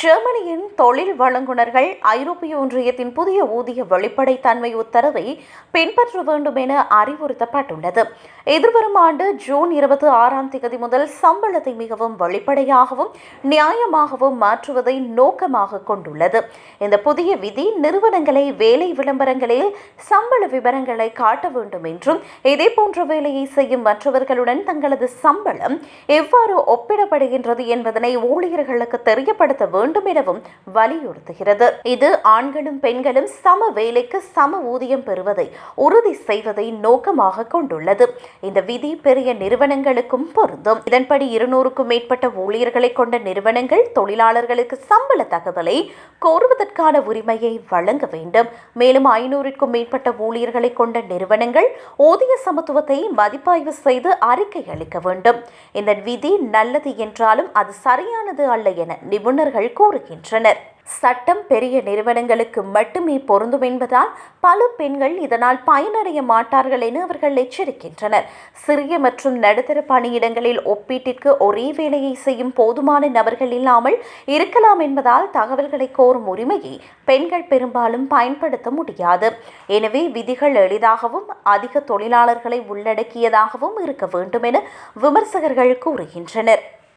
ஜெர்மனியின் தொழில் வழங்குனர்கள் ஐரோப்பிய ஒன்றியத்தின் புதிய ஊதிய வெளிப்படைத்தன்மை உத்தரவை பின்பற்ற வேண்டும் என அறிவுறுத்தப்பட்டுள்ளது. எதிர்வரும் ஆண்டு ஜூன் இருபத்தி ஆறாம் தேதி முதல் சம்பளத்தை மிகவும் வெளிப்படையாகவும் நியாயமாகவும் மாற்றுவதை நோக்கமாக கொண்டுள்ளது. இந்த புதிய விதி நிறுவனங்களை வேலை விளம்பரங்களில் சம்பள விவரங்களை காட்ட வேண்டும் என்றும் இதேபோன்ற வேலையை செய்யும் மற்றவர்களுடன் தங்களது சம்பளம் எவ்வாறு ஒப்பிடப்படுகின்றது என்பதனை ஊழியர்களுக்கு தெரியப்படுத்த வேண்டும் வேண்டும் எனவும் வலியுறுத்துகிறது. இது ஆண்களும் பெண்களும் சம வேலைக்கு சம ஊதியம் பெறுவதை உறுதி செய்வதை நோக்கமாக கொண்டுள்ளது. இந்த விதி பெரிய நிறுவனங்களுக்கும் பொருந்தும். இதன்படி இருநூறுக்கும் மேற்பட்ட ஊழியர்களை கொண்ட நிறுவனங்கள் தொழிலாளர்களுக்கு சம்பள தகவலை கோருவதற்கான உரிமையை வழங்க வேண்டும். மேலும் ஐநூறுக்கும் மேற்பட்ட ஊழியர்களை கொண்ட நிறுவனங்கள் ஊதிய சமத்துவத்தை மதிப்பாய்வு செய்து அறிக்கை அளிக்க வேண்டும். இந்த விதி நல்லது என்றாலும் அது சரியானது அல்ல என நிபுணர்கள் கூறுகின்றனர். சட்டம் பெரிய நிறுவனங்களுக்கு மட்டுமே பொருந்தும் என்பதால் பல பெண்கள் இதனால் பயனடைய மாட்டார்கள் என அவர்கள் எச்சரிக்கின்றனர். சிறிய மற்றும் நடுத்தர பணியிடங்களில் ஒப்பீட்டிற்கு ஒரே வேலையை செய்யும் போதுமான நபர்கள் இல்லாமல் இருக்கலாம் என்பதால் தகவல்களை கோரும் உரிமையை பெண்கள் பெரும்பாலும் பயன்படுத்த முடியாது. எனவே விதிகள் எளிதாகவும் அதிக தொழிலாளர்களை உள்ளடக்கியதாகவும் இருக்க வேண்டும் என விமர்சகர்கள் கூறுகின்றனர்.